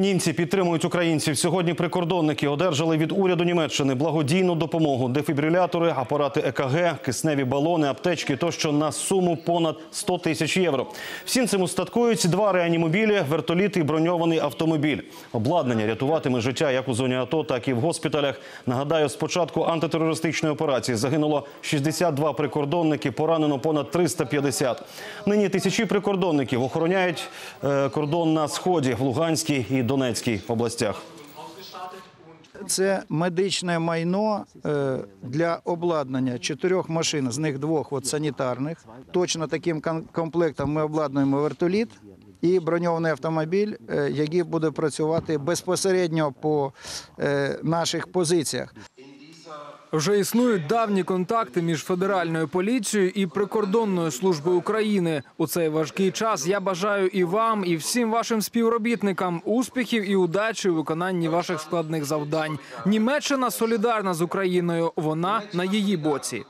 Німці підтримують українців. Сьогодні прикордонники одержали від уряду Німеччини благодійну допомогу, дефібрилятори, апарати ЕКГ, кисневі балони, аптечки тощо на суму понад 100 тисяч євро. Всім цим устаткують два реанімобілі, вертоліт і броньований автомобіль. Обладнання рятуватиме життя як у зоні АТО, так і в госпіталях. Нагадаю, з початку антитерористичної операції загинуло 62 прикордонники, поранено понад 350. Нині тисячі прикордонників охороняють е, кордон на сході в Луганській і Донецькій областях. Це медичне майно е, для обладнання чотирьох машин, з них двох от санітарних. Точно таким комплектом ми обладнуємо вертоліт і броньований автомобіль, е, який буде працювати безпосередньо по е, наших позиціях. Вже існують давні контакти між федеральною поліцією і прикордонною службою України. У цей важкий час я бажаю і вам, і всім вашим співробітникам успіхів і удачі у виконанні ваших складних завдань. Німеччина солідарна з Україною. Вона на її боці.